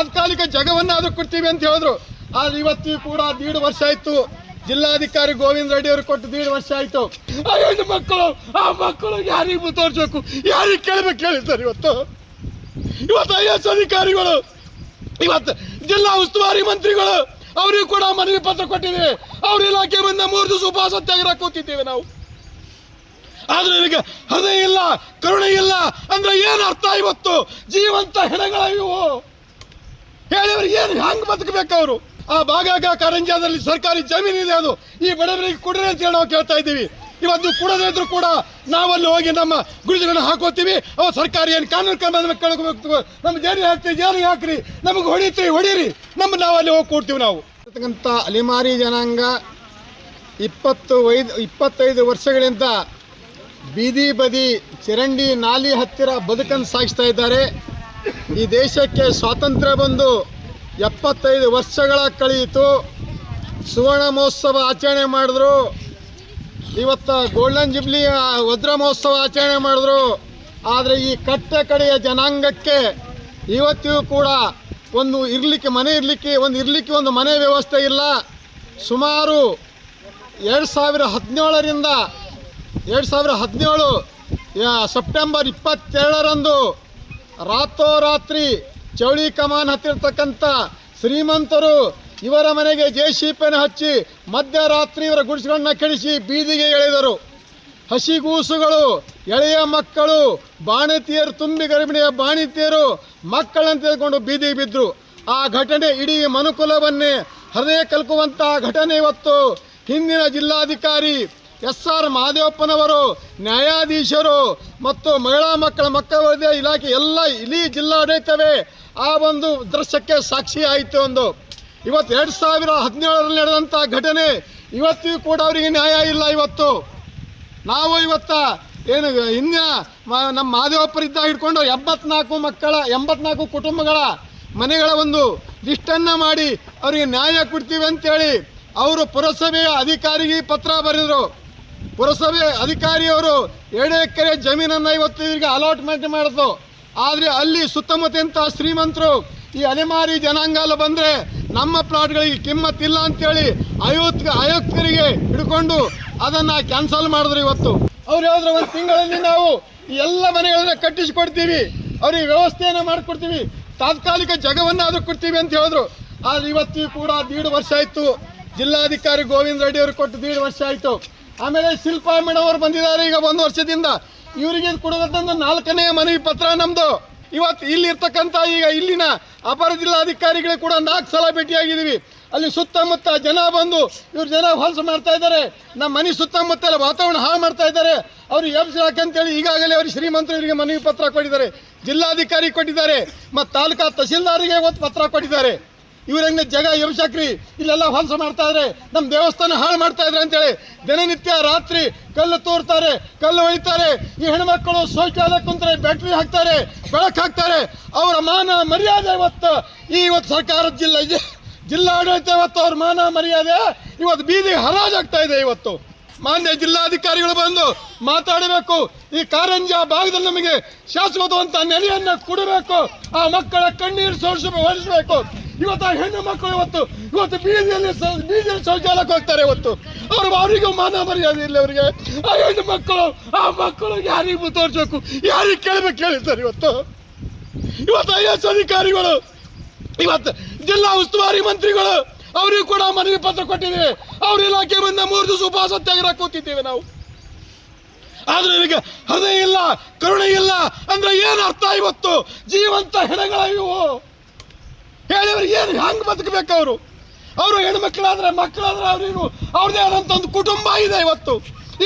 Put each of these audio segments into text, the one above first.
ತಾತ್ಕಾಲಿಕ ಜಾಗವನ್ನು ಆದ್ರೂ ಕೊಡ್ತೀವಿ ಅಂತ ಹೇಳಿದ್ರು. ಆದ್ರೆ ಇವತ್ತು ಕೂಡ ದೀಡ್ ವರ್ಷ ಆಯ್ತು. ಜಿಲ್ಲಾಧಿಕಾರಿ ಗೋವಿಂದ ರೆಡ್ಡಿ ಅವರು ಕೊಟ್ಟು ದೀಡ್ ವರ್ಷ ಆಯ್ತು. ಆ ಮಕ್ಕಳು ಆ ಮಕ್ಕಳು ಯಾರಿಗೂ ತೋರಿಸ್ಬೇಕು? ಯಾರಿಗೆ ಕೇಳಬೇಕು ಹೇಳಿ ಸರ್ ಇವತ್ತು? ಇವತ್ತು ಐ ಎಸ್ ಅಧಿಕಾರಿಗಳು, ಇವತ್ತು ಜಿಲ್ಲಾ ಉಸ್ತುವಾರಿ ಮಂತ್ರಿಗಳು, ಅವರಿಗೂ ಕೂಡ ಮನವಿ ಪತ್ರ ಕೊಟ್ಟಿದ್ದೀವಿ ಅವ್ರ ಇಲಾಖೆ ಬಂದ ಮೂರು ದಿವಸ ಉಪವಾಸ ತೆಗೆದ ಕೂತಿದ್ದೇವೆ ನಾವು. ಆದ್ರೆ ನಿಮಗೆ ಹೃದಯ ಇಲ್ಲ, ಕರುಣೆ ಇಲ್ಲ ಅಂದ್ರೆ ಏನು ಅರ್ಥ ಇವತ್ತು? ಜೀವಂತ ಹೆಣಗಳ ಇವು. ಹೇಳಿದ್ರೆ ಏನು ಹೆಂಗ್ ಬದುಕಬೇಕು ಅವರು? ಆ ಭಾಗ ಕಾರಂಜಾದಲ್ಲಿ ಸರ್ಕಾರಿ ಜಮೀನು ಇದೆ ಅದು. ಈ ಬಡವರಿಗೆ ಕೊಡ್ರಿ ಅಂತ ಹೇಳಿ ನಾವು ಕೇಳ್ತಾ ಇದ್ದೀವಿ. ಇವತ್ತು ಕೊಡದೇ ಇದ್ರು ಕೂಡ ನಾವಲ್ಲಿ ಹೋಗಿ ನಮ್ಮ ಗುರುಜುಗಳನ್ನ ಹಾಕೋತೀವಿ. ಅವ ಸರ್ಕಾರಿ ಏನು ಕಾನೂನು ಕ್ರಮ ಕೇಳ್ಕೋಬೇಕು. ನಮ್ಮ ಜೇರಿ ಹಾಕ್ತೀವಿ ಜೇರಿ ಹಾಕ್ರಿ? ನಮಗೆ ಹೊಡಿತೀವಿ ಹೊಡೀರಿ. ನಮ್ಮ ನಾವಲ್ಲಿ ಹೋಗಿ ಕೊಡ್ತೀವಿ ನಾವು. ಇರ್ತಕ್ಕಂಥ ಅಲಿಮಾರಿ ಜನಾಂಗ ಇಪ್ಪತ್ತು ಐದು ಇಪ್ಪತ್ತೈದು ವರ್ಷಗಳಿಂದ ಬೀದಿ ಬದಿ ಚರಂಡಿ ನಾಲಿ ಹತ್ತಿರ ಬದುಕನ್ನು ಸಾಗಿಸ್ತಾ ಇದ್ದಾರೆ. ಈ ದೇಶಕ್ಕೆ ಸ್ವಾತಂತ್ರ್ಯ ಬಂದು ಎಪ್ಪತ್ತೈದು ವರ್ಷಗಳ ಕಳೆಯಿತು ಸುವರ್ಣ ಮಹೋತ್ಸವ ಆಚರಣೆ ಮಾಡಿದ್ರು. ಇವತ್ತು ಗೋಲ್ಡನ್ ಜುಬ್ಲಿ ವಜ್ರ ಮಹೋತ್ಸವ ಆಚರಣೆ ಮಾಡಿದ್ರು. ಆದರೆ ಈ ಕಟ್ಟೆ ಕಡೆಯ ಜನಾಂಗಕ್ಕೆ ಇವತ್ತಿಗೂ ಕೂಡ ಒಂದು ಇರಲಿಕ್ಕೆ, ಮನೆ ಇರಲಿಕ್ಕೆ, ಒಂದು ಇರಲಿಕ್ಕೆ ಒಂದು ಮನೆ ವ್ಯವಸ್ಥೆ ಇಲ್ಲ. ಸುಮಾರು ಎರಡು ಸಾವಿರ ಹದಿನೇಳರಿಂದ ಎರಡು ಸಾವಿರ ಹದಿನೇಳು ಸೆಪ್ಟೆಂಬರ್ ಇಪ್ಪತ್ತೆರಡರಂದು ರಾತ್ರೋರಾತ್ರಿ ಚೌಳಿ ಕಮಾನ್ ಹತ್ತಿರತಕ್ಕಂಥ ಶ್ರೀಮಂತರು ಇವರ ಮನೆಗೆ ಜೆ ಸಿ ಪಿನ ಹಚ್ಚಿ ಮಧ್ಯರಾತ್ರಿ ಇವರ ಗುಡಿಸುಗಳನ್ನ ಕೆಡಿಸಿ ಬೀದಿಗೆ ಎಳೆದರು. ಹಸಿಗೂಸುಗಳು, ಎಳೆಯ ಮಕ್ಕಳು, ಬಾಣತಿಯರು, ತುಂಬಿ ಗರ್ಭಿಣಿಯ ಬಾಣಿತಿಯರು ಮಕ್ಕಳನ್ನು ತೆಗೆದುಕೊಂಡು ಬೀದಿಗೆ ಬಿದ್ದರು ಆ ಘಟನೆ ಇಡೀ ಮನುಕುಲವನ್ನೇ ಹೃದಯ ಕಲ್ಕುವಂತಹ ಘಟನೆ ಇವತ್ತು ಹಿಂದಿನ ಜಿಲ್ಲಾಧಿಕಾರಿ ಎಸ್ ಆರ್ ಮಹಾದೇವಪ್ಪನವರು ನ್ಯಾಯಾಧೀಶರು ಮತ್ತು ಮಹಿಳಾ ಮಕ್ಕಳ ಮಕ್ಕಳ ಇಲಾಖೆ ಎಲ್ಲ ಇಡೀ ಜಿಲ್ಲಾಡಳಿತವೇ ಆ ಒಂದು ದೃಶ್ಯಕ್ಕೆ ಸಾಕ್ಷಿ ಆಯಿತು ಒಂದು ಇವತ್ತು ಎರಡು ಸಾವಿರ ಹದಿನೇಳರಲ್ಲಿ ನಡೆದಂಥ ಘಟನೆ ಇವತ್ತಿಗೂ ಕೂಡ ಅವರಿಗೆ ನ್ಯಾಯ ಇಲ್ಲ ಇವತ್ತು. ನಾವು ಇವತ್ತ ಏನು ಇನ್ನ ನಮ್ಮ ಮಾದೇವಪ್ಪರಿದ್ದ ಹಿಡ್ಕೊಂಡು ಎಂಬತ್ನಾಲ್ಕು ಮಕ್ಕಳ, ಎಂಬತ್ನಾಲ್ಕು ಕುಟುಂಬಗಳ ಮನೆಗಳ ಒಂದು ಲಿಸ್ಟನ್ನು ಮಾಡಿ ಅವರಿಗೆ ನ್ಯಾಯ ಕೊಡ್ತೀವಿ ಅಂತೇಳಿ ಅವರು ಪುರಸಭೆಯ ಅಧಿಕಾರಿಗೆ ಪತ್ರ ಬರೆದರು. ಪುರಸಭೆ ಅಧಿಕಾರಿಯವರು ಎರಡು ಎಕರೆ ಜಮೀನನ್ನು ಇವತ್ತು ಇವರಿಗೆ ಅಲಾಟ್ಮೆಂಟ್ ಮಾಡಿದ್ರು. ಆದರೆ ಅಲ್ಲಿ ಸುತ್ತಮುತ್ತ ಶ್ರೀಮಂತರು ಈ ಅಲೆಮಾರಿ ಜನಾಂಗಲ್ಲ ಬಂದರೆ ನಮ್ಮ ಪ್ಲಾಟ್ಗಳಿಗೆ ಕಿಮ್ಮತ್ತಿಲ್ಲ ಅಂತೇಳಿ ಆಯುಕ್ತ ಆಯುಕ್ತರಿಗೆ ಹಿಡ್ಕೊಂಡು ಅದನ್ನು ಕ್ಯಾನ್ಸಲ್ ಮಾಡಿದ್ರು ಇವತ್ತು. ಅವ್ರು ಹೇಳಿದ್ರು ಒಂದು ತಿಂಗಳಲ್ಲಿ ನಾವು ಎಲ್ಲ ಮನೆಗಳನ್ನ ಕಟ್ಟಿಸಿಕೊಡ್ತೀವಿ. ಅವ್ರಿಗೆ ವ್ಯವಸ್ಥೆಯನ್ನು ಮಾಡಿಕೊಡ್ತೀವಿ. ತಾತ್ಕಾಲಿಕ ಜಾಗವನ್ನು ಕೊಡ್ತೀವಿ ಅಂತ ಹೇಳಿದ್ರು. ಆದರೆ ಇವತ್ತು ಕೂಡ ದೀಡ್ ವರ್ಷ ಆಯಿತು. ಜಿಲ್ಲಾಧಿಕಾರಿ ಗೋವಿಂದ ರೆಡ್ಡಿ ಅವರು ಕೊಟ್ಟು ದೀಡ್ ವರ್ಷ ಆಯಿತು. ಆಮೇಲೆ ಶಿಲ್ಪಾ ಮೇಡಮ್ ಅವರು ಬಂದಿದ್ದಾರೆ ಈಗ ಒಂದು ವರ್ಷದಿಂದ. ಇವರಿಗೆ ಕೊಡೋದಂತ ನಾಲ್ಕನೇ ಮನವಿ ಪತ್ರ ನಮ್ಮದು ಇವತ್ತು ಇಲ್ಲಿರ್ತಕ್ಕಂಥ ಈಗ ಇಲ್ಲಿನ ಅಪರ ಜಿಲ್ಲಾಧಿಕಾರಿಗಳಿಗೆ ಕೂಡ ನಾಲ್ಕು ಸಲ ಭೇಟಿಯಾಗಿದ್ದೀವಿ. ಅಲ್ಲಿ ಸುತ್ತಮುತ್ತ ಜನ ಬಂದು ಇವ್ರು ಜನ ಹೊಲಸು ಮಾಡ್ತಾ ಇದ್ದಾರೆ. ನಮ್ಮ ಮನೆ ಸುತ್ತಮುತ್ತ ಎಲ್ಲ ವಾತಾವರಣ ಹಾಳು ಮಾಡ್ತಾ ಇದ್ದಾರೆ. ಅವ್ರಿಗೆ ಹೇಳಿ ಈಗಾಗಲೇ ಅವ್ರಿಗೆ ಇವರಿಗೆ ಮನವಿ ಪತ್ರ ಕೊಟ್ಟಿದ್ದಾರೆ. ಜಿಲ್ಲಾಧಿಕಾರಿ ಕೊಟ್ಟಿದ್ದಾರೆ. ಮತ್ತು ತಾಲೂಕಾ ತಹಸೀಲ್ದಾರಿಗೆ ಇವತ್ತು ಪತ್ರ ಕೊಟ್ಟಿದ್ದಾರೆ. ಇವ್ರಂಗೆ ಜಗ ಯಮಶಾಕ್ರಿ ಇಲ್ಲೆಲ್ಲ ಹೊಲಸ ಮಾಡ್ತಾ ಇದ್ರೆ ನಮ್ಮ ದೇವಸ್ಥಾನ ಹಾಳು ಮಾಡ್ತಾ ಇದ್ರೆ ಅಂತೇಳಿ ದಿನನಿತ್ಯ ರಾತ್ರಿ ಕಲ್ಲು ತೋರ್ತಾರೆ, ಕಲ್ಲು ಒಯ್ತಾರೆ, ಈ ಹೆಣ್ಮಕ್ಕಳು ಶೌಚಾಲಯ ಕುಂತಾರೆ ಬ್ಯಾಟ್ರಿ ಹಾಕ್ತಾರೆ, ಬೆಳಕು ಹಾಕ್ತಾರೆ. ಅವರ ಮಾನ ಮರ್ಯಾದೆ ಇವತ್ತು. ಈ ಇವತ್ತು ಸರ್ಕಾರ ಜಿಲ್ಲೆ ಜಿಲ್ಲಾಡಳಿತ ಇವತ್ತು ಅವ್ರ ಮಾನ ಮರ್ಯಾದೆ. ಇವತ್ತು ಬೀದಿ ಹರಾಜಾಗ್ತಾ ಇದೆ ಇವತ್ತು. ಮಾನ್ಯ ಜಿಲ್ಲಾಧಿಕಾರಿಗಳು ಬಂದು ಮಾತಾಡಬೇಕು. ಈ ಕಾರಂಜ ಭಾಗದಲ್ಲಿ ನಮಗೆ ಶಾಶ್ವತವಂತ ನೆಲೆಯನ್ನು ಕೊಡಬೇಕು. ಆ ಮಕ್ಕಳ ಕಣ್ಣೀರು ಸೋರಿಸಬೇಕು ಹೊರಿಸಬೇಕು ಇವತ್ತು ಆ ಹೆಣ್ಣು ಮಕ್ಕಳು ಇವತ್ತು ಇವತ್ತು ಬೀದಿಯಲ್ಲಿ ಬೀದಿಯಲ್ಲಿ ಶೌಚಾಲಯಕ್ಕೆ ಹೋಗ್ತಾರೆ ಇವತ್ತು. ಅವರು ಅವರಿಗೂ ಮಾನ ಮರ್ಯಾದೆ ಇಲ್ಲ ಅವರಿಗೆ. ಆ ಹೆಣ್ಣು ಮಕ್ಕಳು, ಆ ಮಕ್ಕಳು ಯಾರಿಗೂ ತೋರಿಸ್ಬೇಕು? ಯಾರಿಗೆ ಕೇಳಬೇಕು ಸರ್ ಇವತ್ತು? ಇವತ್ತು ಐ ಎಸ್ ಅಧಿಕಾರಿಗಳು, ಇವತ್ತು ಜಿಲ್ಲಾ ಉಸ್ತುವಾರಿ ಮಂತ್ರಿಗಳು, ಅವರಿಗೂ ಕೂಡ ಮನವಿ ಪತ್ರ ಕೊಟ್ಟಿದ್ದೇವೆ ಅವ್ರ ಇಲಾಖೆ ಬಂದ ಮೂರು ದಿವಸ ಉಪವಾಸ ತೆಗೆದ ಕೂತಿದ್ದೇವೆ ನಾವು. ಆದ್ರೆ ಈಗ ಹೃದಯ ಇಲ್ಲ, ಕರುಣೆ ಇಲ್ಲ ಅಂದ್ರೆ ಏನು ಅರ್ಥ ಇವತ್ತು? ಜೀವಂತ ಹೆಣಗಳ ಹೇಳಿದ್ರೆ, ಏನು ಹಂಗೆ ಬದುಕಬೇಕು ಅವರು? ಅವರು ಹೆಣ್ಮಕ್ಳಾದ್ರೆ ಮಕ್ಕಳಾದ್ರೆ ಅವ್ರಿಗೂ ಅವ್ರದೇ ಆದಂಥ ಒಂದು ಕುಟುಂಬ ಇದೆ ಇವತ್ತು.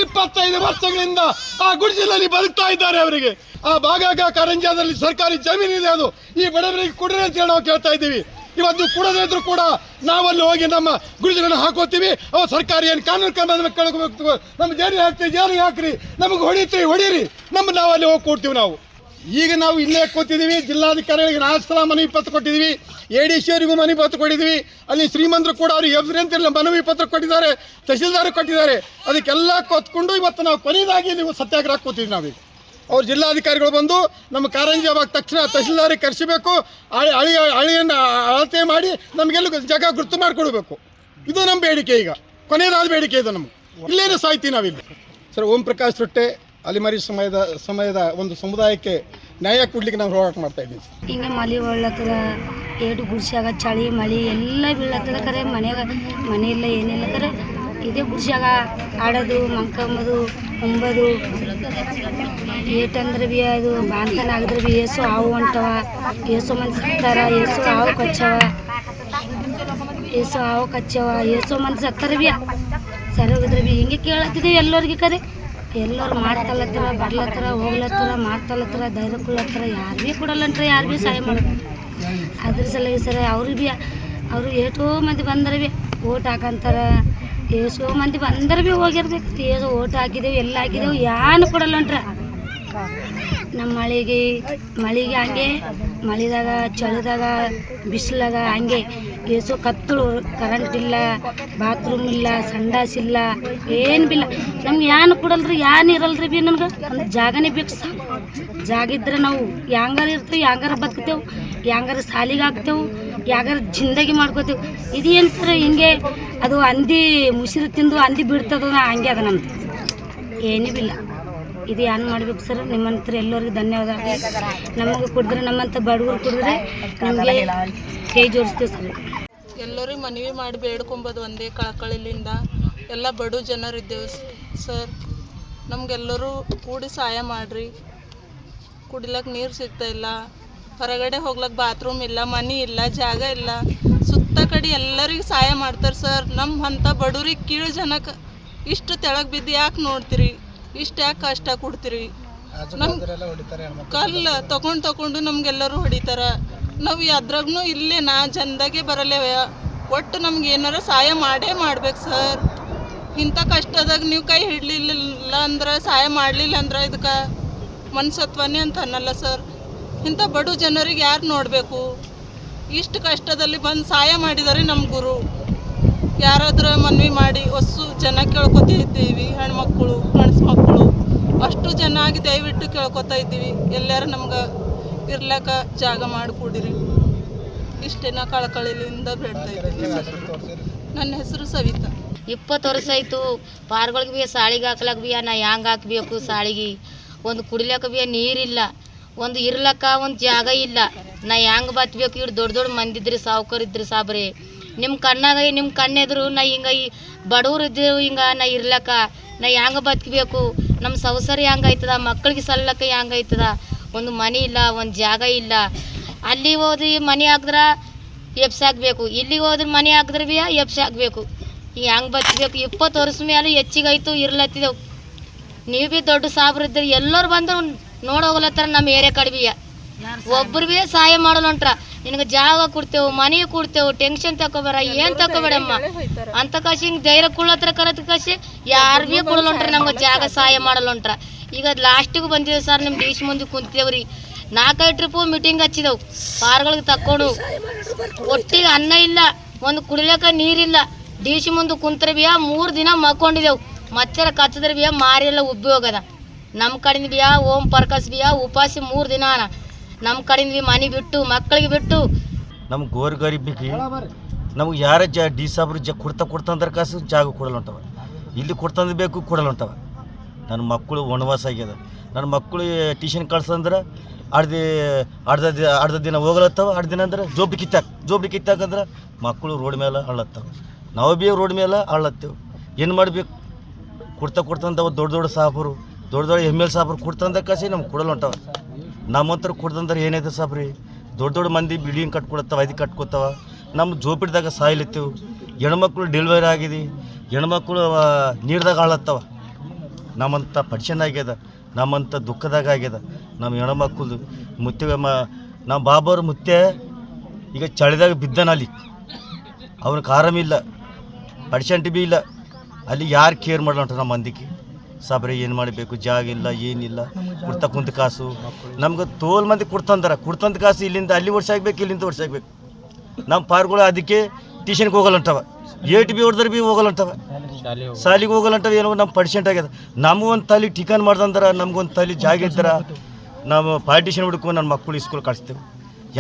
ಇಪ್ಪತ್ತೈದು ವರ್ಷಗಳಿಂದ ಆ ಗುಡಿಸಲಲ್ಲಿ ಬದುಕ್ತಾ ಇದ್ದಾರೆ ಅವರಿಗೆ. ಆ ಭಾಗಾಗ ಕಾರಂಜಾದಲ್ಲಿ ಸರ್ಕಾರಿ ಜಮೀನು ಇದೆ ಅದು. ಈ ಬಡವರಿಗೆ ಕೊಡ್ರಿ ಅಂತ ಹೇಳಿ ನಾವು ಕೇಳ್ತಾ ಇದ್ದೀವಿ. ಇವತ್ತು ಕೊಡದೇ ಇದ್ರು ಕೂಡ ನಾವಲ್ಲಿ ಹೋಗಿ ನಮ್ಮ ಗುಡಿಸಿಲನ್ನು ಹಾಕೋತೀವಿ. ಅವ ಸರ್ಕಾರಿ ಏನು ಕಾನೂನು ಕ್ರಮ ಕೇಳ್ಕೊಬೇಕು. ನಮ್ಮ ಜೇರಿ ಹಾಕ್ತೀವಿ ಜೇರಿ ಹಾಕ್ರಿ. ನಮಗೆ ಹೊಡಿತೀವಿ, ಹೊಡೀರಿ. ನಮ್ಮ ನಾವಲ್ಲಿ ಹೋಗಿ ಕೊಡ್ತೀವಿ ನಾವು. ಈಗ ನಾವು ಇಲ್ಲೇ ಕೂತಿದ್ದೀವಿ, ಜಿಲ್ಲಾಧಿಕಾರಿಗಳಿಗೆ ನಾಲ್ಕು ಮನವಿ ಪತ್ರ ಕೊಟ್ಟಿದ್ದೀವಿ ಎ ಡಿ ಸಿ ಅವರಿಗೂ ಮನವಿ ಪತ್ರ ಕೊಟ್ಟಿದ್ದೀವಿ, ಅಲ್ಲಿ ಶ್ರೀಮಂತರು ಕೂಡ ಅವರು ಎಬ್ರಿ ಅಂತ ಮನವಿ ಪತ್ರ ಕೊಟ್ಟಿದ್ದಾರೆ, ತಹಸೀಲ್ದಾರ್ ಕೊಟ್ಟಿದ್ದಾರೆ, ಅದಕ್ಕೆಲ್ಲ ಕೊತ್ಕೊಂಡು ಇವತ್ತು ನಾವು ಕೊನೆಯದಾಗಿ ನೀವು ಸತ್ಯಾಗ್ರಹ ಕೂತಿದ್ವಿ ನಾವೀಗ. ಅವ್ರು ಜಿಲ್ಲಾಧಿಕಾರಿಗಳು ಬಂದು ನಮ್ಮ ಕಾರಂಜಿ ಅವಾಗ ತಕ್ಷಣ ತಹಸೀಲ್ದಾರಿಗೆ ಕರೆಸಬೇಕು ಅಳಿ ಅಳಿ ಅಳಿಯನ್ನು ಅಳತೆ ಮಾಡಿ ನಮಗೆಲ್ಲ ಜಾಗ ಗುರುತು ಮಾಡಿಕೊಡ್ಬೇಕು. ಇದು ನಮ್ಮ ಬೇಡಿಕೆ ಈಗ. ಕೊನೆಯದಾದ ಬೇಡಿಕೆ ಇದು ನಮ್ಗೆ. ಇಲ್ಲೇನು ಸಾಯ್ತೀವಿ ನಾವಿಲ್ಲಿ. ಸರ್, ಓಂ ಪ್ರಕಾಶ್ ರೊಟ್ಟೆ ಅಲಿಮರಿ ಸಮಯದ ಸಮಯದ ಒಂದು ಸಮುದಾಯಕ್ಕೆ ನ್ಯಾಯ ಕೊಡ್ಲಿಕ್ಕೆ ನಾವು ಹೋರಾಟ ಮಾಡ್ತಾ ಇದ್ದೀವಿ. ಹಿಂಗೆ ಮಳೆ ಒಳ್ಳತ್ತದ ಏಟು ಗುಡ್ಸ್ಯಾಗ ಚಳಿ, ಮಳೆ, ಎಲ್ಲ ಬೀಳತ್ತದ ಕರೆ, ಮನೆಯಾಗ ಮನೆ ಇಲ್ಲ ಏನಿಲ್ಲ ಕರೆ. ಇದೇ ಗುಡ್ಸ್ಯಾಗ ಆಡೋದು ಮಂಕಂಬದು ಉಂಬೋದು. ಏಟಂದ್ರೆ ಬಿ ಅದು ಬಾಂಧನ ಆಗಿದ್ರೆ ಬಿ ಏಸು ಹಾವು ಹೊಂಟವ ಏಸು ಮಂದಿ ಹತ್ತಾರ ಏಸು ಹಾವು ಕಚ್ಚವ. ಏಸು ಹಾವು ಕಚ್ಚವ, ಏಸು ಮಂದಿ ಸತ್ತಾರ ಬಿ. ಸರಿ ಹೋಗಿದ್ರೆ ಬಿ ಹಿಂಗೆ ಕೇಳತ್ತಿದ್ದೀವಿ ಎಲ್ಲರಿಗೆ ಕರೆ. ಎಲ್ಲರೂ ಮಾಡ್ತಲತ್ತರ, ಬರ್ಲತ್ತರ, ಹೋಗ್ಲತ್ತರ, ಮಾಡ್ತಲತ್ತಾರ ಧೈರ್ಯ ಕೊಡ್ಲತ್ತರ ಯಾರು ಭೀ ಕೊಡಲ್ಲಂಟ್ರೆ ಯಾರು ಭೀ ಸಹಾಯ ಮಾಡೋದು. ಅದ್ರ ಸಲುವಾಗಿ ಸರ ಅವ್ರಿಗೆ ಭೀ ಅವರು ಎಷ್ಟೋ ಮಂದಿ ಬಂದ್ರೆ ಭೀ ಓಟ್ ಹಾಕಂತಾರ. ಎಷ್ಟೋ ಮಂದಿ ಬಂದ್ರೆ ಭೀ ಹೋಗಿರ್ಬೇಕು. ಏಸೋ ಓಟ್ ಹಾಕಿದೇವು, ಎಲ್ಲ ಹಾಕಿದೆವು ಯಾರು ಕೊಡಲ್ಲಂಟ್ರ ನಮ್ಮ ಮಳೆಗೆ ಮಳೆಗೆ ಹಂಗೆ, ಮಳೆದಾಗ, ಚಳಿದಾಗ ಬಿಸಿಲಾಗ ಹಂಗೆ. ಏಸು ಕತ್ತಲು ಕರೆಂಟ್ ಇಲ್ಲ ಬಾತ್ರೂಮ್ ಇಲ್ಲ, ಸಂಡಾಸ್ ಇಲ್ಲ, ಏನು ಬಿಲ್ಲ. ನಮ್ಗೆ ಯಾನು ಕೊಡಲ್ರಿ, ಯಾನು ಇರಲ್ರಿ ಬಿ ನಮ್ಗೆ ಅಂದ್ರೆ ಜಾಗನೇ ಬೇಕು ಸಾಕು ಜಾಗ ಇದ್ರೆ ನಾವು ಯಾಂಗಾರ ಇರ್ತೀವಿ, ಯಾಂಗಾರ ಬದುಕ್ತೇವೆ, ಯಾಂಗಾರ ಸಾಲಿಗೆ ಹಾಕ್ತೇವೆ ಯಾಗಾರ ಜಿಂದಗಿ ಮಾಡ್ಕೋತೇವೆ. ಇದೇನು ಸರ್ ಹಿಂಗೆ ಅದು ಅಂದಿ ಮುಸಿರು ತಿಂದು ಅಂದಿ ಬಿಡ್ತದ ಹಂಗೆ ಅದ ನಮ್ದು. ಏನೂ ಇಲ್ಲ ಇದು ಏನು ಮಾಡ್ಬೇಕು ಸರ್? ನಿಮ್ಮಂತರ ಎಲ್ಲರಿಗೂ ಧನ್ಯವಾದ. ನಮಗೆ ಕುಡಿದ್ರೆ ನಮ್ಮಂಥ ಬಡವರು ಕುಡಿದ್ರೆ ನಮಗೆ ಕೈ ಜೋಡಿಸ್ತೀವಿ ಸರ್. ಎಲ್ಲರಿಗೂ ಮನವಿ ಮಾಡಿ ಬೇಡ್ಕೊಂಬೋದು ಒಂದೇ ಕಳಕಳಿಲಿಂದ. ಎಲ್ಲ ಬಡು ಜನರಿದ್ದೇವೆ ಸರ್. ನಮಗೆಲ್ಲರೂ ಕೂಡಿ ಸಹಾಯ ಮಾಡಿರಿ. ಕುಡಿಲಕ್ಕೆ ನೀರು ಸಿಗ್ತಾ ಇಲ್ಲ. ಹೊರಗಡೆ ಹೋಗ್ಲಕ್ಕೆ ಬಾತ್ರೂಮ್ ಇಲ್ಲ, ಮನೆ ಇಲ್ಲ, ಜಾಗ ಇಲ್ಲ. ಸುತ್ತ ಕಡೆ ಎಲ್ಲರಿಗೂ ಸಹಾಯ ಮಾಡ್ತಾರೆ ಸರ್. ನಮ್ಮ ಅಂಥ ಬಡವ್ರಿಗೆ ಕೀಳು ಜನಕ್ಕೆ ಇಷ್ಟು ತೆಳಗೆ ಬಿದ್ದು ಯಾಕೆ ನೋಡ್ತೀರಿ? ಇಷ್ಟು ಯಾಕೆ ಕಷ್ಟ ಕೊಡ್ತೀರಿ. ನಮ್ ಕಲ್ಲು ತಗೊಂಡು ತಗೊಂಡು ನಮ್ಗೆಲ್ಲರೂ ಹೊಡಿತಾರ. ನಾವು ಅದ್ರಾಗೂ ಇಲ್ಲೇ ನಾ ಜನದಾಗೆ ಬರಲೇವ ಒಟ್ಟು ನಮ್ಗೆ ಏನಾರ ಸಹಾಯ ಮಾಡೇ ಮಾಡ್ಬೇಕು ಸರ್. ಇಂಥ ಕಷ್ಟದಾಗ ನೀವು ಕೈ ಹಿಡ್ಲಿಲ್ಲ ಅಂದ್ರೆ ಸಹಾಯ ಮಾಡಲಿಲ್ಲ ಅಂದ್ರೆ ಇದಕ್ಕೆ ಮನ್ಸತ್ವನೇ ಅಂತ ಅನ್ನಲ್ಲ ಸರ್. ಇಂಥ ಬಡು ಜನರಿಗೆ ಯಾರು ನೋಡಬೇಕು? ಇಷ್ಟು ಕಷ್ಟದಲ್ಲಿ ಬಂದು ಸಹಾಯ ಮಾಡಿದರೆ ನಮ್ಮ ಗುರು. ಯಾರಾದ್ರೂ ಮನವಿ ಮಾಡಿ ಹೊಸ್ಸು ಜನ ಕೇಳ್ಕೊತಾ ಇದ್ದೀವಿ ಹೆಣ್ಮಕ್ಳು ಗಂಡ್ಸು ಮಕ್ಕಳು ಅಷ್ಟು ಚೆನ್ನಾಗಿ ದಯವಿಟ್ಟು ಕೇಳ್ಕೊತಾ ಇದ್ದೀವಿ. ಎಲ್ಲರೂ ನಮ್ಗೆ ಇರ್ಲಾಕ ಜಾಗ ಮಾಡಿಕೊಡಿರಿ. ಇಷ್ಟೇನ ಕಳಕಳಿಲಿಂದ ಬೇಡ್ತಾ ಇದ್ದೀನಿ ನನ್ನ ಹೆಸರು ಸವಿತಾ. ಇಪ್ಪತ್ತು ವರ್ಷ ಆಯಿತು. ಪಾರ್ಗಳಿಗೆ ಬಿ ಸಾಳಿಗೆ ಹಾಕ್ಲಕ್ಕ ಬಿ ನಾ ಹ್ಯಾಂಗೆ ಹಾಕ್ಬೇಕು ಸಾಳಿಗೆ? ಒಂದು ಕುಡಿಲಕ್ಕ ಬಿ ನೀರಿಲ್ಲ. ಒಂದು ಇರ್ಲಕ್ಕ, ಒಂದು ಜಾಗ ಇಲ್ಲ. ನಾ ಹ್ಯಾಂಗೆ ಬತ್ಬೇಕು? ಇವ್ರು ದೊಡ್ಡ ದೊಡ್ಡ ಮಂದಿದ್ರಿ ಸಾವ್ಕರ್ ಇದ್ರಿ ಸಾಬ್ರಿ. ನಿಮ್ಮ ಕಣ್ಣಾಗ ನಿಮ್ಮ ಕಣ್ಣೆದ್ರು ನಾ ಹಿಂಗ ಈ ಬಡವ್ರು ಇದ್ದೇವು ಹಿಂಗೆ ನಾ ಇರ್ಲಕ್ಕ. ನಾ ಹ್ಯಾಂಗೆ ಬದುಕಬೇಕು ನಮ್ಮ ಸಂಸಾರ ಹೆಂಗೆ ಆಯ್ತದ ಮಕ್ಳಿಗೆ ಸಲ್ಲಕ್ಕ ಹೆಂಗೆ ಆಯ್ತದ ಒಂದು ಮನೆ ಇಲ್ಲ, ಒಂದು ಜಾಗ ಇಲ್ಲ. ಅಲ್ಲಿ ಹೋದ್ರಿ ಮನೆ ಹಾಕಿದ್ರ ಎಪ್ಸಾಕ್ಬೇಕು ಇಲ್ಲಿಗೆ ಹೋದ್ರೆ ಮನೆ ಹಾಕಿದ್ರೆ ಬಿ ಎಪ್ಸಾಕ್ಬೇಕು ಈಗ ಹೆಂಗೆ ಬತ್ಬೇಕು? ಇಪ್ಪತ್ತು ವರ್ಷ ಮೇಲೆ ಹೆಚ್ಚಿಗಾಯ್ತು ಇರ್ಲತ್ತಿದೆವು. ನೀವು ಬಿ ದೊಡ್ಡ ಸಾಬ್ರು ಇದ್ದರೆ ಎಲ್ಲರೂ ಬಂದು ನೋಡಿ ಹೋಗ್ಲತ್ತರ ನಮ್ಮ ಏರಿಯಾ ಕಡಿಮೆ ಒಬ್ರು ಬಿ ಸಹಾಯ ಮಾಡಲ್ಲ ಹೊಂಟ್ರ ನಿನಗೆ ಜಾಗ ಕೊಡ್ತೇವು ಮನೆ ಕೊಡ್ತೇವು ಟೆನ್ಷನ್ ತಕೋಬೇಡ ಏನು ತಕೋಬೇಡಮ್ಮ ಅಂತ ಕಾಶಿ ಹಿಂಗ್ ಧೈರ್ಯ ಕುಳ್ಳತ್ರ ಕರತ್ ಕಾಶಿ ಯಾರು ಬಿ ಕೊಡಲ್ಲ ಹೊಂಟ್ರ ನಮ್ಗೆ ಜಾಗ ಸಹಾಯ ಮಾಡಲ್ಲ ಹೊಂಟ್ರ ಈಗ ಲಾಸ್ಟಿಗೆ ಬಂದಿದೆ ಸರ್ ನಿಮ್ ದೇಶ ಸಿ ಮುಂದೆ ಕುಂತೇವ್ರಿ ನಾಲ್ಕೈದು ಟ್ರಿಪ್ ಮೀಟಿಂಗ್ ಹಚ್ಚಿದೆವು. ಪಾರ್ಗಳಿಗೆ ತಕ್ಕೊಂಡು. ಒಟ್ಟಿಗೆ ಅನ್ನ ಇಲ್ಲ ಒಂದು ಕುಡಿಲಕ್ಕ ನೀರಿಲ್ಲ ಡಿ ಸಿ ಮುಂದೆ ಕುಂತ್ರೆ ಬಿಯ ಮೂರು ದಿನ ಮಕ್ಕೊಂಡಿದ್ದೆವು ಮಚ್ಚರ ಕಚ್ಚಿದ್ರೆ ಬಿಯ ಮಾರಿಲ್ಲ ಉಬ್ಬಿ ಹೋಗದ ನಮ್ಮ ಕಡೆಯಿಂದ ಬಿ ಓಂ ಪರ್ಕಸ್ ಬಿ ಉಪಾಸಿ ಮೂರು ದಿನ ನಮ್ಮ ಕಡೆಯಿಂದ ಬಿ ಮನೆ ಬಿಟ್ಟು ಮಕ್ಕಳಿಗೆ ಬಿಟ್ಟು. ನಮ್ಗೆ ಗೋರ್ ಗರೀಬಿಗೆ ನಮ್ಗೆ ಯಾರ ಜ, ಡಿ ಸಾಬ್ರು ಜ ಕೊಡ್ತಾ ಕೊಡ್ತಂದ್ರೆ ಕಾಸು ಜಾಗ ಕೊಡಲ್ಲ ಹೊಂಟವ ಇಲ್ಲಿ ಕೊಡ್ತಂದ ಬೇಕು, ಕೊಡಲ್ಲ ಹೊಂಟವ ನನ್ನ ಮಕ್ಕಳು ವನವಾಸ ಆಗ್ಯದ. ನನ್ನ ಮಕ್ಕಳು ಟ್ಯೂಷನ್ ಕಳ್ಸಂದ್ರೆ ಅರ್ಧ ಅರ್ಧ ದಿ, ಅರ್ಧ ದಿನ ಹೋಗಲತ್ತವ, ಅರ್ಧ ದಿನ ಅಂದ್ರೆ ಜೋಬಿ ಕಿತ್ತಾಕ ಜೋಬಿ ಕಿತ್ತಾಕಂದ್ರೆ ಮಕ್ಕಳು ರೋಡ್ ಮೇಲೆ ಅಳ್ಳತ್ತವ ನಾವು ಬಿ ರೋಡ್ ಮೇಲೆ ಅಳ್ಳತ್ತೇವೆ ಏನು ಮಾಡಬೇಕು? ಕೊಡ್ತಾ ಕೊಡ್ತಂತವ ದೊಡ್ಡ ದೊಡ್ಡ ಸಾಬ್ರು. ದೊಡ್ಡ ದೊಡ್ಡ ಎಂ ಎಲ್ ಸಾಬ್ರು ಕೊಡ್ತಂದ ಕಸಿ ನಮ್ಗೆ ಕೊಡಲ್ಲ ಹೊಂಟವ. ನಮ್ಮಂತರ ಕೊಡ್ದಂದ್ರೆ ಏನೈತೆ ಸಾಬ್ರಿ? ದೊಡ್ಡ ದೊಡ್ಡ ಮಂದಿ ಬಿಲ್ಡಿಂಗ್ ಕಟ್ಕೊಡತ್ತವ ಇದು ಕಟ್ಕೊತಾವ. ನಮ್ಮ ಜೋಪಿಡ್ದಾಗ ಸಾಯ್ಲತ್ತೀವಿ. ಹೆಣ್ಮಕ್ಳು ಡೆಲಿವರಿ ಆಗಿದೆ, ಹೆಣ್ಮಕ್ಳು ನೀರ್ದಾಗ ಆಳತ್ತವ ನಮ್ಮಂಥ ಪರ್ಷನ್ ಆಗ್ಯದ ನಮ್ಮಂಥ ದುಃಖದಾಗ ಆಗ್ಯದ. ನಮ್ಮ ಹೆಣ್ಮಕ್ಳದು ಮುತ್ತೆ ಮ ನಮ್ಮ ಬಾಬಾವ್ರ ಮುತ್ತೆ ಈಗ ಚಳಿದಾಗ ಬಿದ್ದನ ಅಲ್ಲಿ. ಅವ್ರಿಗೆ ಆರಾಮಿಲ್ಲ ಪರ್ಸೆಂಟ್ ಬಿ ಇಲ್ಲ. ಅಲ್ಲಿ ಯಾರು ಕೇರ್ ಮಾಡಲ್ಲ ನಮ್ಮ ಮಂದಿಗೆ ಸಾಬ್ರೆ ಏನು ಮಾಡಬೇಕು? ಜಾಗ ಇಲ್ಲ ಏನಿಲ್ಲ. ಕುಡ್ತಾ ಕುಂತ ಕಾಸು. ನಮ್ಗೆ ತೋಲ್ ಮಂದಿ ಕುಡ್ತಂದ್ರೆ. ಕುಡ್ತಂದ ಕಾಸು ಇಲ್ಲಿಂದ ಅಲ್ಲಿ ವರ್ಷ ಆಗ್ಬೇಕು ಇಲ್ಲಿಂದ ವರ್ಷ ಆಗ್ಬೇಕು. ನಮ್ಮ ಪಾರ್ಗಳು ಅದಕ್ಕೆ ಟ್ಯೂಷನ್ಗೆ ಹೋಗಲ್ಲಂಟವ ಏಟ್ ಬಿ ಹೊಡೆದ್ರೆ ಬಿ ಹೋಗಲ್ಲಂಟವ ಸಾಲಿಗೆ ಹೋಗಲ್ಲಂಟವ ಏನೋ ನಮ್ಮ ಪರ್ಸೆಂಟ್ ಆಗ್ಯದ. ನಮಗೊಂದು ಒಂದು ತಲೆ ಟಿಕನ್ ಮಾಡ್ದಂದ್ರೆ ನಮ್ಗೊಂದು ತಲೆ ಜಾಗ ಇದ್ದರ ನಾವು ಪಾರ್ಟಿಷನ್ ಹುಡ್ಕೊಂಡು ನನ್ನ ಮಕ್ಕಳು ಸ್ಕೂಲ್ ಕಳಿಸ್ತೇವೆ.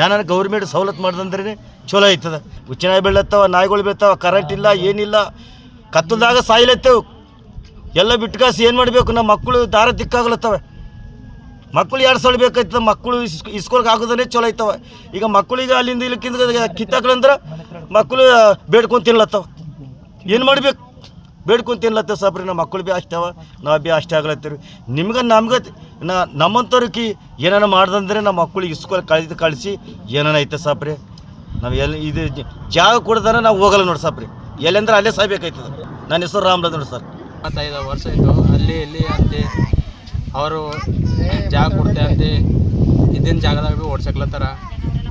ಏನಾರ ಗೌರ್ಮೆಂಟ್ ಸವಲತ್ತು ಮಾಡ್ದಂದ್ರೆ ಚಲೋ ಆಯ್ತದ ಉಚ್ಚನಾಯಿ ಬೀಳತ್ತವ ನಾಯಿಗಳು ಬೀಳ್ತಾವ ಕರೆಂಟ್ ಇಲ್ಲ ಏನಿಲ್ಲ. ಕತ್ತಲ್ದಾಗ ಸಾಯ್ಲತ್ತೇವು. ಎಲ್ಲ ಬಿಟ್ಕಾಸಿ ಏನು ಮಾಡಬೇಕು? ನಮ್ಮ ಮಕ್ಕಳು ದಾರ ದಿಕ್ಕಾಗ್ಲತ್ತವೆ. ಮಕ್ಕಳು ಎರಡು ಸಲ ಬೇಕಾಯ್ತದ ಮಕ್ಕಳು ಇಸ್ ಇಸ್ಕೊಳಕ್ಕೆ ಆಗೋದನ್ನೇ ಚಲೋ ಐತವ. ಈಗ ಮಕ್ಕಳಿಗೆ ಅಲ್ಲಿಂದ ಇಲ್ಲಕ್ಕಿಂದ ಕಿತ್ತಾಕ್ಲಂದ್ರೆ ಮಕ್ಕಳು ಬೇಡ್ಕೊಂಡು ತಿನ್ಲತ್ತವ. ಏನು ಮಾಡಬೇಕು? ಬೇಡ್ಕೊಂಡು ತಿನ್ಲತ್ತೆ ಸಾಬ್ರಿ, ನಮ್ಮ ಮಕ್ಕಳು ಭೀ ಅಷ್ಟವ ನಾವು ಭೀ ಅಷ್ಟೇ ಆಗ್ಲತ್ತೀವಿ ನಿಮ್ಗೆ ನಮ್ಗೆ ನಾ ನಮ್ಮಂಥವ್ರಿಗೆ ಏನಾರ ಮಾಡ್ದಂದ್ರೆ ನಮ್ಮ ಮಕ್ಕಳಿಗೆ ಇಸ್ಕೊಲ್ ಕಳಿದು ಕಳಿಸಿ ಏನಾನ ಐತೆ ಸಾಬ್ರಿ? ನಾವು ಎಲ್ಲಿ ಇದು ಜಾಗ ಕೊಡ್ದಾರ ನಾವು ಹೋಗಲ್ಲ ನೋಡಿ ಸಾಬ್ರಿ. ಎಲ್ಲಂದ್ರೆ ಅಲ್ಲೇ ಸಾಯ್ಬೇಕಾಯ್ತದೆ. ನನ್ನ ಹೆಸರು ರಾಮರಾಜ್ ನೋಡಿ ಸರ್. ಇಪ್ಪತ್ತೈದು ವರ್ಷ ಇತ್ತು ಅಲ್ಲಿ, ಇಲ್ಲಿ ಅಂತೆ ಅವರು ಜಾಗ ಕೊಡ್ತೆ ಅಂತೆ. ಇದ್ದಿನ ಜಾಗದಾಗ ಭೀ ಓಡ್ಸಕ್ಲತ್ತಾರ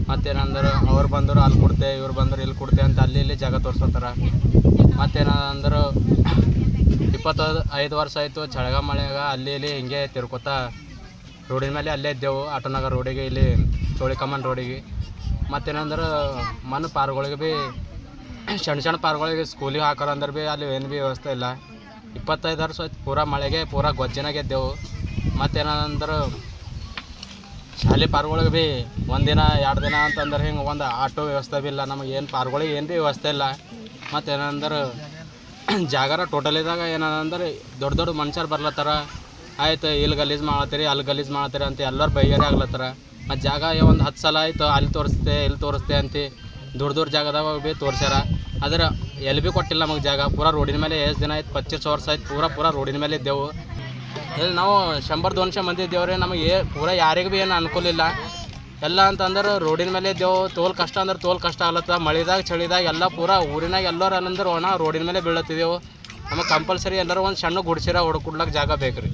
ಮತ್ತೇನಂದ್ರೆ, ಅವ್ರು ಬಂದರು, ಅಲ್ಲಿ ಕೊಡ್ತೆ, ಇವ್ರು ಬಂದರು, ಇಲ್ಲಿ ಕೊಡ್ತೆ ಅಂತ ಅಲ್ಲಿ, ಇಲ್ಲಿ ಜಾಗ ತೋರ್ಸತ್ತಾರ ಮತ್ತೇನಂದ್ರೆ, ಇಪ್ಪತ್ತೈದು ಐದು ವರ್ಷ ಆಯಿತು ಚಳಗ ಮಳೆಯಾಗ ಅಲ್ಲಿ, ಇಲ್ಲಿ ಹಿಂಗೆ ತಿರ್ಕೊತಾ ರೋಡಿನ ಮೇಲೆ ಅಲ್ಲೇ ಇದ್ದೆವು. ಆಟೋನಗರ ರೋಡಿಗೆ ಇಲ್ಲಿ ಚೋಳಿಕಮ್ಮನ್ ರೋಡಿಗೆ. ಮತ್ತೇನಂದ್ರೆ, ಮಣ್ಣು ಪಾರ್ಗಳಿಗೆ ಭೀ ಸಣ್ಣ ಸಣ್ಣ ಪಾರ್ಗಳಿಗೆ ಸ್ಕೂಲಿಗೆ ಹಾಕೋರು ಅಂದ್ರೆ ಭೀ ಅಲ್ಲಿ ಏನು ಭೀ ವ್ಯವಸ್ಥೆ ಇಲ್ಲ. ಇಪ್ಪತ್ತೈದು ವರ್ಷ ಆಯ್ತು ಪೂರಾ ಮಳೆಗೆ, ಪೂರಾ ಗೊಜ್ಜನ ಗೆದ್ದೆವು ಮತ್ತೇನಂದ್ರೆ, ಶಾಲೆ ಪಾರ್ಗಳಿಗೆ ಭೀ ಒಂದಿನ, ಎರಡು ದಿನ ಅಂತಂದ್ರೆ ಹಿಂಗೆ ಒಂದು ಆಟೋ ವ್ಯವಸ್ಥೆ ಭೀ ಇಲ್ಲ. ನಮಗೆ ಏನು ಪಾರ್ಗಳಿಗೆ ಏನು ಭೀ ವ್ಯವಸ್ಥೆ ಇಲ್ಲ. ಮತ್ತೇನಂದ್ರೆ, ಜಾಗರ ಟೋಟಲಿದಾಗ ಏನಂದ್ರೆ, ದೊಡ್ಡ ದೊಡ್ಡ ಮನುಷ್ಯರು ಬರ್ಲತ್ತಾರ. ಆಯ್ತು ಇಲ್ಲಿ ಗಲೀಜು ಮಾಡತ್ತೀರಿ ಅಲ್ಲಿ ಗಲೀಜು ಮಾಡತ್ತೀರಿ ಅಂತ ಎಲ್ಲರೂ ಬೈಗಾರಿ ಆಗ್ಲತ್ತಾರ. ಮತ್ತು ಜಾಗ ಒಂದು ಹತ್ತು ಸಲ ಆಯಿತು, ಅಲ್ಲಿ ತೋರಿಸ್ತೆ, ಇಲ್ಲಿ ತೋರಿಸ್ತೆ ಅಂತ ದೂರ ದೂರ ಜಾಗದಾಗ ಭೀ ತೋರಿಸ್ಯಾರ. ಆದ್ರೆ ಎಲ್ಲಿ ಭೀ ಕೊಟ್ಟಿಲ್ಲ ನಮಗೆ ಜಾಗ. ಪೂರಾ ರೋಡಿನ ಮೇಲೆ ಎಷ್ಟು ದಿನ ಆಯ್ತು? ಪಚ್ಚೀಸ್ ವರ್ಷ ಆಯ್ತು. ಪೂರಾ ಪೂರಾ ರೋಡಿನ ಮೇಲೆ ಇದ್ದೆವು. ಇಲ್ಲಿ ನಾವು ಶಂಬರ್ ದೋನ್ಶೆ ಮಂದಿ ಇದ್ದೇವ್ರಿ, ನಮಗೆ ಏ, ಪೂರಾ ಯಾರಿಗೂ ಭೀ ಏನು ಅನುಕೂಲ ಇಲ್ಲ. ಎಲ್ಲ ಅಂತಂದ್ರೆ ರೋಡಿನ ಮೇಲೆ ಇದ್ದೇವು. ತೋಲ್ ಕಷ್ಟ ಅಂದ್ರೆ ತೋಲ್ ಕಷ್ಟ ಆಗ್ಲತ್ತ ಮಳಿದಾಗ, ಚಳಿದಾಗ ಎಲ್ಲ ಪೂರ ಊರಿನಾಗ ಎಲ್ಲರೂ ಏನಂದ್ರೆ ಒಣ ರೋಡಿನ ಮೇಲೆ ಬೀಳತ್ತಿದ್ದೆವು ನಮಗೆ ಕಂಪಲ್ಸರಿ ಎಲ್ಲರೂ ಒಂದು ಸಣ್ಣ ಗುಡ್ಸಿರ ಹೊಡ್ಕೊಡ್ಲಕ್ಕೆ ಜಾಗ ಬೇಕು ರೀ